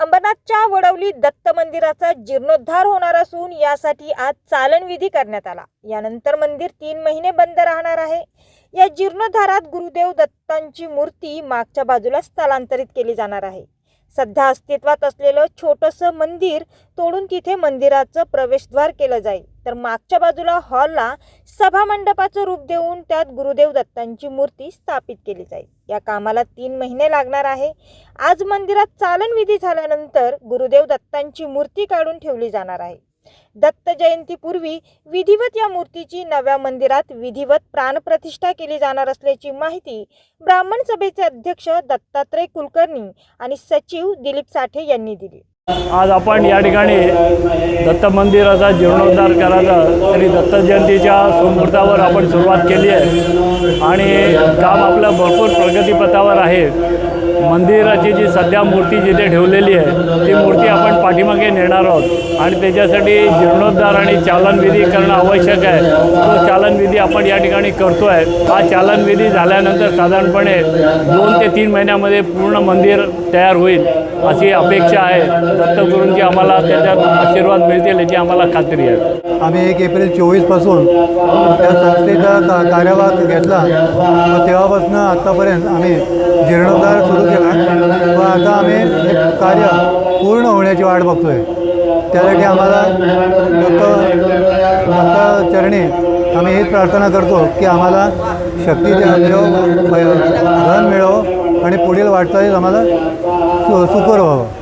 अंबरनाथच्या वडवली दत्त मंदिराचा जीर्णोद्धार होणार असून यासाठी आज चालनविधी करण्यात आला. यानंतर मंदिर तीन महिने बंद राहणार आहे. या जीर्णोद्धारात गुरुदेव दत्तांची मूर्ती मागच्या बाजूला स्थलांतरित केली जाणार आहे. सध्या अस्तित्वात असलेलं छोटंसं मंदिर तोडून तिथे मंदिराचं प्रवेशद्वार केलं जाईल. तर मागच्या बाजूला हॉलला सभामंडपाचं रूप देऊन त्यात गुरुदेव दत्तांची मूर्ती स्थापित केली जाईल. या कामाला तीन महिने लागणार आहे. आज मंदिरात चालनविधी झाल्यानंतर गुरुदेव दत्तांची मूर्ती काढून ठेवली जाणार आहे. दत्त जयंतीपूर्वी विधिवत या मूर्तीची नव्या मंदिरात विधिवत प्राणप्रतिष्ठा केली जाणार असल्याची माहिती ब्राह्मण सभेचे अध्यक्ष दत्तात्रय कुलकर्णी आणि सचिव दिलीप साठे यांनी दिली. आज आपण या ठिकाणी दत्त मंदिराचा जीर्णोद्धार करायचा श्री दत्त जयंतीच्या सुमुहूर्तावर आपण सुरुवात केली आहे. आणि काम आपलं भरपूर प्रगतीपथावर आहे. मंदिराची जी सध्या मूर्ती जिथे ठेवलेली आहे ती मूर्ती आपण पाठीमागे नेणार आहोत. आणि त्याच्यासाठी जीर्णोद्धार आणि चालनविधी करणं आवश्यक आहे. तो चालनविधी आपण या ठिकाणी करतो आहे हा चालनविधी झाल्यानंतर साधारणपणे दोन ते तीन महिन्यामध्ये पूर्ण मंदिर तयार होईल. अशी अपेक्षा आहे. दत्तगुरूंची आम्हाला त्याच्यात आशीर्वाद मिळतील याची आम्हाला खात्री आहे. आम्ही एक एप्रिल चोवीसपासून त्या संस्थेचा का कार्यभाग घेतला. व तेव्हापासून आत्तापर्यंत आम्ही जीर्णोद्धार सुरू केला. व आता आम्ही कार्य पूर्ण होण्याची वाट बघतोय. त्यासाठी आम्हाला दत्त दत्त चरणी आम्ही हीच प्रार्थना करतो की आम्हाला शक्ती द्या- मिळो धन मिळो आणि पुढील वाटचालीस आम्हाला শুকর বাবা